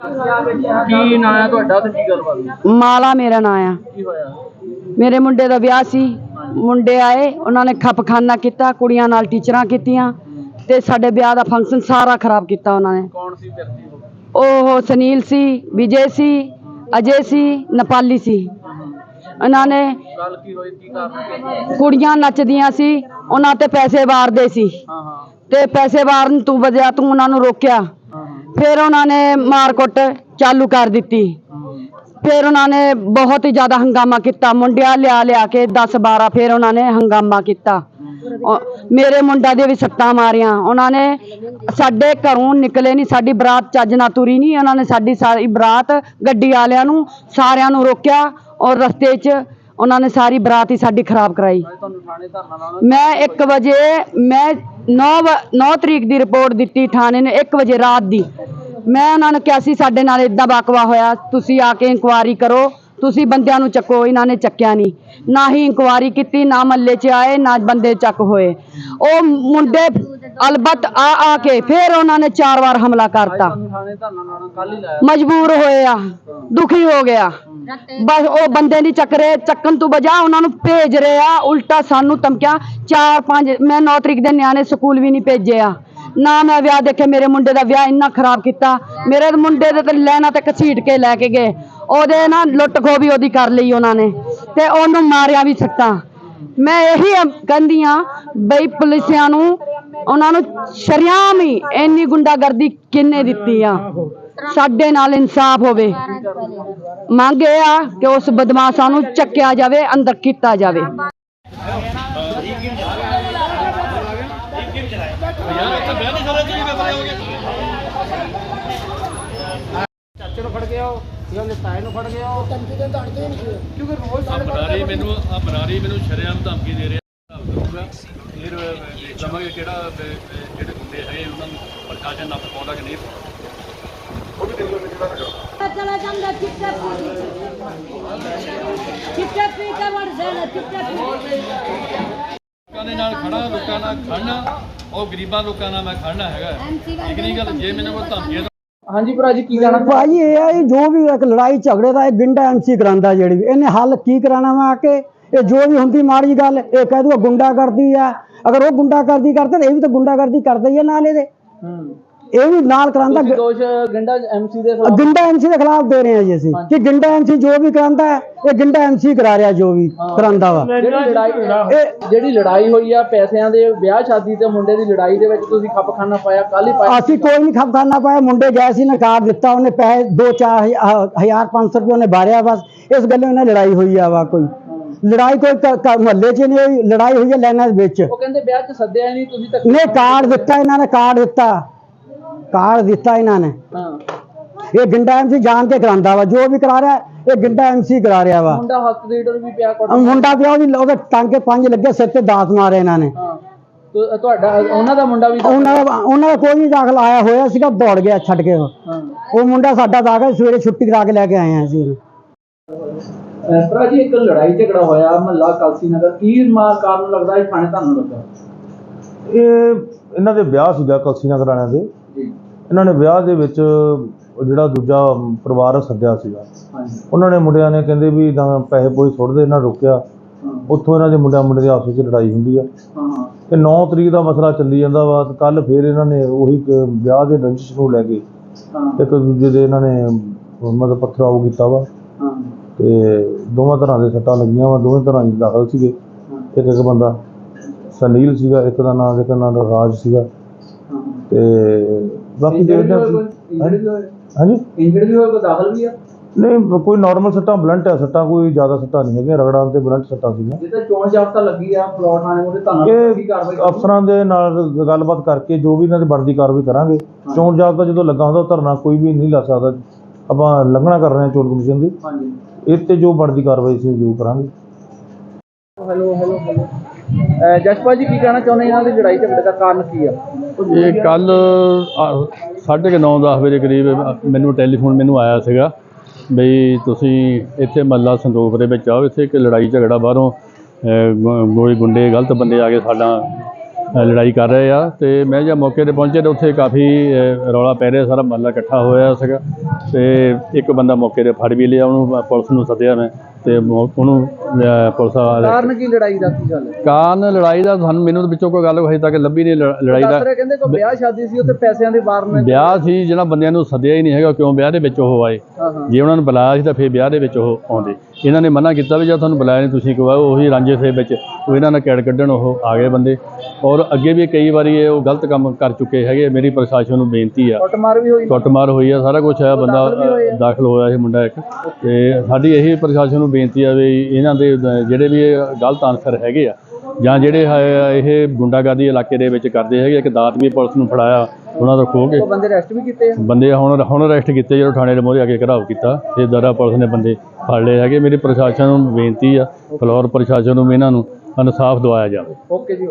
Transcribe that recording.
ਕੀ ਨਾਂ ਹੈ ਤੁਹਾਡਾ ਤੇ ਕੀ ਗੱਲਬਾਤ ਮਾਲਾ ਮੇਰਾ ਨਾਂ ਆ। ਕੀ ਹੋਇਆ? ਮੇਰੇ ਮੁੰਡੇ ਦਾ ਵਿਆਹ ਸੀ। ਮੁੰਡੇ ਆਏ ਉਹਨਾਂ ਨੇ ਖਪਖਾਨਾ ਕੀਤਾ ਕੁੜੀਆਂ ਨਾਲ ਟੀਚਰਾਂ ਕੀਤੀਆਂ ਤੇ ਸਾਡੇ ਵਿਆਹ ਦਾ ਫੰਕਸ਼ਨ ਸਾਰਾ ਖਰਾਬ ਕੀਤਾ ਉਹਨਾਂ ਨੇ। ਕੌਣ ਸੀ ਵਿਅਕਤੀ ਉਹ? ਉਹ ਸੁਨੀਲ ਸੀ ਵਿਜੇ ਸੀ ਅਜੇ ਸੀ ਨੇਪਾਲੀ ਸੀ। ਉਹਨਾਂ ਨੇ ਗੱਲ ਕੀ ਹੋਈ? ਕੀ ਕਾਰਨ ਕੁੜੀਆਂ ਨੱਚਦੀਆਂ ਸੀ ਉਹਨਾਂ ਤੇ ਪੈਸੇ ਵਾਰਦੇ ਸੀ। ਹਾਂ ਹਾਂ। ਤੇ ਪੈਸੇ ਵਾਰਨ ਤੂੰ ਵਜਿਆ ਤੂੰ ਉਹਨਾਂ ਨੂੰ ਰੋਕਿਆ। ਫਿਰ ਉਹਨਾਂ ਨੇ ਮਾਰਕੁੱਟ ਚਾਲੂ ਕਰ ਦਿੱਤੀ। ਫਿਰ ਉਹਨਾਂ ਨੇ ਬਹੁਤ ਹੀ ਜ਼ਿਆਦਾ ਹੰਗਾਮਾ ਕੀਤਾ। ਮੁੰਡਿਆਂ ਲਿਆ ਲਿਆ ਕੇ 10 12 ਫਿਰ ਉਹਨਾਂ ਨੇ ਹੰਗਾਮਾ ਕੀਤਾ। ਮੇਰੇ ਮੁੰਡਾ ਦੇ ਵੀ ਸੱਟਾਂ ਮਾਰੀਆਂ। ਉਹਨਾਂ ਨੇ ਸਾਡੇ ਘਰੋਂ ਨਿਕਲੇ ਨਹੀਂ ਸਾਡੀ ਬਰਾਤ ਚੱਜ ਨਾ ਤੁਰੀ ਨਹੀਂ ਉਹਨਾਂ ਨੇ ਸਾਡੀ ਸਾਰੀ ਬਰਾਤ ਗੱਡੀ ਵਾਲਿਆਂ ਨੂੰ, ਸਾਰਿਆਂ ਨੂੰ ਰੋਕਿਆ ਔਰ ਰਸਤੇ 'ਚ ਉਹਨਾਂ ਨੇ ਸਾਰੀ ਬਰਾਤ ਹੀ ਸਾਡੀ ਖਰਾਬ ਕਰਾਈ। ਮੈਂ 1 ਵਜੇ ਮੈਂ 9 9 ਤਰੀਕ ਦੀ ਰਿਪੋਰਟ ਦਿੱਤੀ ਥਾਣੇ ਨੇ 1 ਵਜੇ ਰਾਤ ਦੀ। ਮੈਂ ਉਹਨਾਂ ਨੂੰ ਕਿਹਾ ਸੀ ਸਾਡੇ ਨਾਲ ਇਦਾਂ ਵਾਕਵਾ ਹੋਇਆ ਤੁਸੀਂ ਆ ਕੇ ਇਨਕੁਆਰੀ ਕਰੋ ਤੁਸੀਂ ਬੰਦਿਆਂ ਨੂੰ ਚੱਕੋ ਇਹਨਾਂ ਨੇ ਚੱਕਿਆ ਨਹੀਂ। ਨਾ ਹੀ ਇਨਕੁਆਰੀ ਕੀਤੀ ਨਾ ਮੱਲੇ 'ਚ ਆਏ ਨਾ ਬੰਦੇ ਚੱਕ ਹੋਏ। ਉਹ ਮੁੰਡੇ ਅਲਬਤ ਆ ਆ ਕੇ ਫਿਰ ਉਹਨਾਂ ਨੇ ਚਾਰ ਵਾਰ ਹਮਲਾ ਕਰਤਾ। ਮਜਬੂਰ ਹੋਏ ਆ ਦੁਖੀ ਹੋ ਗਿਆ। ਬਸ ਉਹ ਬੰਦੇ ਨਹੀਂ ਚੱਕ ਰਹੇ ਚੱਕਣ ਤੋਂ ਬਜਾ ਉਹਨਾਂ ਨੂੰ ਭੇਜ ਰਹੇ ਆ ਉਲਟਾ ਸਾਨੂੰ ਧਮਕੀਆਂ। ਚਾਰ ਪੰਜ ਮੈਂ 9 ਤਰੀਕ ਦੇ ਨਿਆਣੇ ਸਕੂਲ ਵੀ ਨਹੀਂ ਭੇਜਿਆ ਨਾ ਮੈਂ ਵਿਆਹ ਦੇਖੇ ਮੇਰੇ ਮੁੰਡੇ ਦਾ ਵਿਆਹ ਇੰਨਾ ਖਰਾਬ ਕੀਤਾ। ਮੇਰੇ ਮੁੰਡੇ ਦੇ ਤੇ ਲੈਣਾ ਤੇ ਘਸੀਟ ਕੇ ਲੈ ਕੇ ਗਏ। ਉਹਦੇ ਨਾ ਲੁੱਟ ਖੋ ਵੀ ਉਹਦੀ ਕਰ ਲਈ ਉਹਨਾਂ ਨੇ। ਤੇ ਉਹਨੂੰ ਮਾਰਿਆ ਵੀ ਸੱਟਾਂ। ਮੈਂ ਇਹੀ ਕਹਿੰਦੀ ਆ ਬਈ ਪੁਲਿਸਿਆਂ ਨੂੰ ਉਹਨਾਂ ਨੂੰ ਸ਼ਰਿਆਮ ਹੀ ਇੰਨੀ ਗੁੰਡਾਗਰਦੀ ਕਿੰਨੇ ਦਿੱਤੀ ਆ? ਸਾਡੇ ਨਾਲ ਇਨਸਾਫ ਹੋਵੇ। ਮੰਗ ਇਹ ਆ ਕਿ ਉਸ ਬਦਮਾਸ਼ਾਂ ਨੂੰ ਚੱਕਿਆ ਜਾਵੇ ਅੰਦਰ ਕੀਤਾ ਜਾਵੇ। ਚਾਚੇ ਨੂੰ ਫੜ ਕੇ ਆਓ ਜਾਂ ਨਿਤਾਏ ਨੂੰ ਫੜ ਕੇ ਆਓ। ਕਿਉਂਕਿ ਰੋਜ਼ ਆ ਬਰਾਰੀ ਮੈਨੂੰ ਆ ਬਰਾਰੀ ਮੈਨੂੰ ਸ਼ਰੇਆਮ ਧਮਕੀ ਦੇ ਰਿਹਾ। ਲਵਾਂਗੇ ਕਿਹੜਾ ਜਿਹੜੇ ਹੁੰਦੇ ਹੈ ਉਹਨਾਂ ਨੂੰ ਪ੍ਰਸ਼ਾਸਨ ਨਾਲ ਪਾਉਂਦਾ ਕਿ ਨਹੀਂ? ਉਹ ਨਾਲ ਖੜਾ ਲੋਕਾਂ ਨਾਲ ਖੜਨਾ ਉਹ ਗਰੀਬਾਂ ਲੋਕਾਂ ਨਾਲ ਮੈਂ ਖੜਨਾ ਹੈਗਾ। ਠੀਕ ਨਹੀਂ ਗੱਲ ਜੇ ਮੈਨੂੰ ਕੋਈ ਧਮਕੀਆਂ ਹਾਂਜੀ ਭਰਾ ਜੀ ਕੀ ਜਾਣਾ ਭਾਈ ਇਹ ਆ ਜੋ ਵੀ ਇੱਕ ਲੜਾਈ ਝਗੜੇ ਦਾ ਇਹ ਵਿੰਡਾ ਐਮਸੀ ਕਰਾਂਦਾ ਜਿਹੜੀ ਇਹਨੇ ਹੱਲ ਕੀ ਕਰਾਣਾ ਵਾ ਕਿ? ਇਹ ਜੋ ਵੀ ਹੁੰਦੀ ਮਾੜੀ ਗੱਲ ਇਹ ਕਹਿ ਦੂਗਾ ਗੁੰਡਾ ਕਰਦੀ ਆ। ਅਗਰ ਉਹ ਗੁੰਡਾ ਕਰਦੀ ਕਰਦੇ ਤਾਂ ਇਹ ਵੀ ਤਾਂ ਗੁੰਡਾ ਕਰਦੀ ਕਰਦਾ ਹੀ ਆ ਨਾਲ ਇਹਦੇ। ਹੂੰ। ਇਹ ਵੀ ਨਾਲ ਕਰਾਂਦਾ ਦੋਸ਼ ਗੰਡਾ ਐਮਸੀ ਦੇ ਖਿਲਾਫ ਗਿੰਡਾ ਐਮਸੀ ਦੇ ਖਿਲਾਫ ਦੇ ਰਹੇ ਆ ਜੀ ਅਸੀਂ। ਕਿ ਗਿੰਡਾ ਐਮਸੀ ਜੋ ਵੀ ਕਰਾਂਦਾ ਹੈ, ਇਹ ਗਿੰਡਾ ਐਮਸੀ ਕਰਾ ਰਿਹਾ ਜੋ ਵੀ ਕਰਾਂਦਾ ਵਾ। ਜਿਹੜੀ ਲੜਾਈ ਇਹ ਜਿਹੜੀ ਲੜਾਈ ਹੋਈ ਆ ਪੈਸਿਆਂ ਦੇ ਵਿਆਹ ਸ਼ਾਦੀ ਤੇ ਮੁੰਡੇ ਦੀ ਲੜਾਈ ਦੇ ਵਿੱਚ ਤੁਸੀਂ ਖੱਪਖਾਨਾ ਪਾਇਆ ਕੱਲ ਹੀ ਪਾਇਆ। ਅਸੀਂ ਕੋਈ ਨਹੀਂ ਖਪਖਾਨਾ ਪਾਇਆ ਮੁੰਡੇ ਗਏ ਸੀ ਨੇ ਕਾਰਡ ਦਿੱਤਾ ਉਹਨੇ ਪੈਸੇ 2-4 ਹਜ਼ਾਰ 500 ਰੁਪਏ ਉਹਨੇ ਬਾਰਿਆ ਬਸ। ਇਸ ਗੱਲੋਂ ਇਹਨਾਂ ਲੜਾਈ ਹੋਈ ਆ ਵਾ ਕੋਈ। ਲੜਾਈ ਕੋਈ ਮਹੱਲੇ 'ਚ ਨਹੀਂ ਹੋਈ ਲੜਾਈ ਹੋਈ ਹੈ ਲੈਣਾ ਦੇ ਵਿੱਚ। ਉਹ ਕਹਿੰਦੇ ਵਿਆਹ 'ਚ ਸੱਦਿਆ ਨਹੀਂ ਤੁਸੀਂ ਤਾਂ ਨੇ ਕਾਰਡ ਦਿੱਤਾ ਇਹਨਾਂ ਨੇ ਕਾਰਡ ਦਿੱਤਾ। ਕਾਰਡ ਦਿੱਤਾ ਇਹਨਾਂ ਨੇ। ਹਾਂ। ਇਹ ਗਿੰਡਾ ਐਮਸੀ ਜਾਣ ਕੇ ਕਰਾਂਦਾ ਵਾ ਜੋ ਵੀ ਕਰਾ ਰਿਹਾ ਇਹ ਗਿੰਡਾ ਐਮਸੀ ਕਰਾ ਰਿਹਾ ਵਾ। ਮੁੰਡਾ ਹੱਥ ਲੀਡਰ ਵੀ ਪਿਆ ਕੋਟ ਮੁੰਡਾ ਪਿਆ ਉਹਦੀ ਉਹਦੇ ਟਾਂਕੇ ਪੰਜ ਲੱਗੇ ਸਿਰ ਤੇ ਦਾਤ ਮਾਰੇ ਇਹਨਾਂ ਨੇ। ਹਾਂ। ਤੁਹਾਡਾ ਉਹਨਾਂ ਦਾ ਮੁੰਡਾ ਵੀ ਉਹਨਾਂ ਦਾ ਉਹਨਾਂ ਦਾ ਕੋਈ ਨਹੀਂ ਦਾਖਲ ਆਇਆ ਹੋਇਆ ਸੀਗਾ ਦੌੜ ਗਿਆ ਛੱਡ ਕੇ ਉਹ। ਮੁੰਡਾ ਸਾਡਾ ਦਾਖਲ ਸਵੇਰੇ ਛੁੱਟੀ ਕਰਾ ਕੇ ਲੈ ਕੇ ਆਏ ਆ ਅਸੀਂ ਭਰਾ ਜੀ ਇੱਕ ਲੜਾਈ ਝਗੜਾ ਹੋਇਆ ਮਹੱਲਾ ਕਾਲਸੀ ਨਗਰ ਕੀ ਮਾ ਕਾਰਨ ਲੱਗਦਾ ਹੈ? ਥਾਣੇ ਤੁਹਾਨੂੰ ਲੱਗਾ ਇਹ ਇਹਨਾਂ ਦੇ ਵਿਆਹ ਸੀਗਾ ਕਲਸੀ ਨਗਰ ਵਾਲਿਆਂ ਦੇ। ਜੀ। ਇਹਨਾਂ ਨੇ ਵਿਆਹ ਦੇ ਵਿੱਚ ਉਹ ਜਿਹੜਾ ਦੂਜਾ ਪਰਿਵਾਰ ਸੱਦਿਆ ਸੀਗਾ। ਹਾਂਜੀ। ਉਹਨਾਂ ਨੇ ਮੁੰਡਿਆਂ ਨੇ ਕਹਿੰਦੇ ਵੀ ਤਾਂ ਪੈਸੇ ਪੋਈ ਸੁੱਟਦੇ ਇਹਨਾਂ ਰੋਕਿਆ। ਉੱਥੋਂ ਇਹਨਾਂ ਦੇ ਮੁੰਡਿਆਂ ਮੁੰਡੇ ਦੇ ਆਪਸ ਵਿੱਚ ਲੜਾਈ ਹੁੰਦੀ ਆ। ਹਾਂ ਤੇ 9 ਤਰੀਕ ਦਾ ਮਸਲਾ ਚੱਲੀ ਜਾਂਦਾ ਵਾ ਤੇ ਕੱਲ ਫੇਰ ਇਹਨਾਂ ਨੇ ਉਹੀ ਵਿਆਹ ਦੇ ਰੰਜਿਸ਼ ਨੂੰ ਲੈ ਕੇ ਹਾਂ। ਇੱਕ ਦੂਜੇ ਦੇ ਇਹਨਾਂ ਨੇ ਮਤਲਬ ਪਥਰਾਓ ਕੀਤਾ ਵਾ। ਹਾਂ। ਤੇ ਦੋਵਾਂ ਤਰ੍ਹਾਂ ਦੇ ਸੱਟਾਂ ਲੱਗੀਆਂ ਵਾ ਦੋਵੇਂ ਤਰ੍ਹਾਂ ਹੀ ਦਾਖਲ ਸੀਗੇ। ਇੱਕ ਇੱਕ ਬੰਦਾ ਸਨੀਲ ਸੀਗਾ ਇੱਕ ਦਾ ਨਾਮ ਇੱਕ ਦਾ ਨਾਮ ਰਾਜ ਸੀਗਾ। ਤੇ ਬਾਕੀ ਦੇਖਦੇ ਹਾਂ? ਹਾਂਜੀ? ਇੰਜਰਡ ਵੀ ਹੋਏ ਕੋਈ ਦਾਖਲ ਵੀ ਆ? ਨਹੀਂ ਕੋਈ ਨਾਰਮਲ ਸੱਟਾਂ ਬਲੰਟ ਹੈ ਸੱਟਾਂ ਕੋਈ ਜ਼ਿਆਦਾ ਸੱਟਾਂ ਨਹੀਂ ਹੈਗੀਆਂ। ਰਗੜਾਂ ਤੇ ਬਲੰਟ ਸੱਟਾਂ ਸੀਗੀਆਂ। ਜਿੱਦਾਂ ਚੋਣ ਜਾਬਤਾ ਲੱਗੀ ਆ ਫਲੋਰ ਥਾਣੇ ਉਹਦੇ ਤੁਹਾਨੂੰ ਕੀ ਕਾਰਵਾਈ ਅਫਸਰਾਂ ਦੇ ਨਾਲ ਗੱਲਬਾਤ ਕਰਕੇ ਜੋ ਵੀ ਇਹਨਾਂ ਦੀ ਬਣਦੀ ਕਾਰਵਾਈ ਕਰਾਂਗੇ। ਚੋਣ ਜਾਬਤਾ ਜਦੋਂ ਲੱਗਾ ਹੁੰਦਾ ਧਰਨਾ ਕੋਈ ਵੀ ਨਹੀਂ ਲਾ ਸਕਦਾ। ਆਪਾਂ ਲੰਘਣਾ ਕਰ ਰਹੇ ਹਾਂ ਚੋਣ ਕਮਿਸ਼ਨ ਦੀ। ਹਾਂਜੀ। ਇਹ ਤੇ ਜੋ ਬਣਦੀ ਕਾਰਵਾਈ ਸੀ ਜੋ ਕਰਾਂਗੇ। Hello hello hello. ਜਸਪਾਲ ਜੀ ਕੀ ਕਹਿਣਾ ਚਾਹੁੰਦੇ ਇਹਨਾਂ ਦੀ ਲੜਾਈ ਝਗੜੇ ਦਾ ਕਾਰਨ ਕੀ ਆ? ਇਹ ਕੱਲ 9:30 10 ਵਜੇ ਕਰੀਬ ਮੈਨੂੰ ਟੈਲੀਫੋਨ ਮੈਨੂੰ ਆਇਆ ਸੀਗਾ ਬਈ ਤੁਸੀਂ ਇੱਥੇ ਮੱਲਾ ਸੰਦੋਖ ਦੇ ਵਿੱਚ ਆਓ ਇੱਥੇ ਇੱਕ ਲੜਾਈ ਝਗੜਾ ਬਾਹਰੋਂ ਅਹ, ਗੋ- ਕੋਈ ਗੁੰਡੇ ਗਲਤ ਬੰਦੇ ਆ ਕੇ ਸਾਡਾ ਲੜਾਈ ਕਰ ਰਹੇ ਆ ਤੇ ਮੈਂ ਜਦ ਮੌਕੇ ਤੇ ਪਹੁੰਚੇ ਤੇ ਉੱਥੇ ਕਾਫੀ ਰੌਲਾ ਪੈ ਰਿਹਾ ਸਾਰਾ ਮਹੱਲਾ ਇਕੱਠਾ ਹੋਇਆ ਸੀਗਾ ਤੇ ਇੱਕ ਬੰਦਾ ਮੌਕੇ ਤੇ ਫੜ ਵੀ ਲਿਆ ਉਹਨੂੰ ਪੁਲਿਸ ਨੂੰ ਸੱਦਿਆ ਮੈਂ ਤੇ ਉਹਨੂੰ ਪੁਲਿਸ ਵਾਲੇ ਕਾਰਨ ਕੀ ਲੜਾਈ ਦਾ ਕੀ ਗੱਲ ਹੈ? ਕਾਰਨ ਲੜਾਈ ਦਾ ਸਾਨੂੰ ਮੈਨੂੰ ਵਿੱਚੋਂ ਕੋਈ ਗੱਲ ਹਜੇ ਤੱਕ ਲੱਭੀ ਨਹੀਂ ਲੜਾਈ ਦਾ। ਕਹਿੰਦੇ ਕੋਈ ਵਿਆਹ ਸ਼ਾਦੀ ਸੀ ਉੱਥੇ ਪੈਸਿਆਂ ਦੇ ਵਾਰ ਨੇ। ਵਿਆਹ ਸੀ ਜਿਹਨਾਂ ਬੰਦਿਆਂ ਨੂੰ ਸੱਦਿਆ ਹੀ ਨਹੀਂ ਹੈਗਾ ਕਿਉਂ ਵਿਆਹ ਦੇ ਵਿੱਚ ਉਹ ਆਏ। ਜੇ ਉਹਨਾਂ ਨੂੰ ਬੁਲਾਇਆ ਸੀ ਤਾਂ ਫਿਰ ਵਿਆਹ ਦੇ ਵਿੱਚ ਉਹ ਆਉਂਦੇ। ਇਹਨਾਂ ਨੇ ਮਨਾ ਕੀਤਾ ਵੀ ਜਦ ਤੁਹਾਨੂੰ ਬੁਲਾਇਆ ਨਹੀਂ ਤੁਸੀਂ ਕਿਹਾ ਉਹੀ ਰਾਂਝੇ ਦੇ ਵਿੱਚ ਉਹ ਇਹਨਾਂ ਨਾਲ ਕੈੜ ਕੱਢਣ ਉਹ ਆ ਗਏ ਬੰਦੇ। ਔਰ ਅੱਗੇ ਵੀ ਕਈ ਵਾਰੀ ਇਹ ਉਹ ਗਲਤ ਕੰਮ ਕਰ ਚੁੱਕੇ ਹੈਗੇ ਮੇਰੀ ਪ੍ਰਸ਼ਾਸਨ ਨੂੰ ਬੇਨਤੀ ਆ। ਕੁੱਟਮਾਰ ਵੀ ਹੋਈ। ਕੁੱਟਮਾਰ ਹੋਈ ਆ ਸਾਰਾ ਕੁਝ ਹੈ ਬੰਦਾ ਦਾਖਲ ਹੋਇਆ ਸੀ ਮੁੰਡਾ ਇੱਕ। ਤੇ ਸਾਡੀ ਇਹੀ ਪ੍ਰਸ਼ਾਸਨ ਨੂੰ ਬੇਨਤੀ ਆ ਵੀ ਇਹਨਾਂ ਦੇ ਦ- ਜਿਹੜੇ ਵੀ ਇਹ ਗਲਤ ਆਨਸਰ ਹੈਗੇ ਆ ਜਾਂ ਜਿਹੜੇ ਹੈ ਇਹ ਗੁੰਡਾਗਰਦੀ ਇਲਾਕੇ ਦੇ ਵਿੱਚ ਕਰਦੇ ਹੈਗੇ ਇੱਕ ਦਾਤ ਵੀ ਪੁਲਿਸ ਨੂੰ ਫੜਾਇਆ ਉਹਨਾਂ ਦਾ ਖੋਹ ਕੇ। ਉਹ ਬੰਦੇ ਅਰੈਸਟ ਵੀ ਕੀਤੇ ਆ? ਬੰਦੇ ਹੁਣ ਹੁਣ ਅਰੈਸਟ ਕੀਤੇ ਜਦੋਂ ਥਾਣੇ ਦੇ ਮੋਹਰੇ ਆ ਕੇ ਘਰਾਓ ਕੀਤਾ। ਤੇ ਦਰਾ ਪੁਲਿਸ ਨੇ ਬੰਦੇ ਫੜ ਲਏ ਹੈਗੇ। ਮੇਰੀ ਪ੍ਰਸ਼ਾਸਨ ਨੂੰ ਬੇਨਤੀ ਆ ਫਲੋਰ ਪ੍ਰਸ਼ਾਸਨ ਨੂੰ ਵੀ ਇਹਨਾਂ ਨੂੰ ਇਨਸਾਫ ਦਿਵਾਇਆ ਜਾਵੇ। ਓਕੇ ਜੀ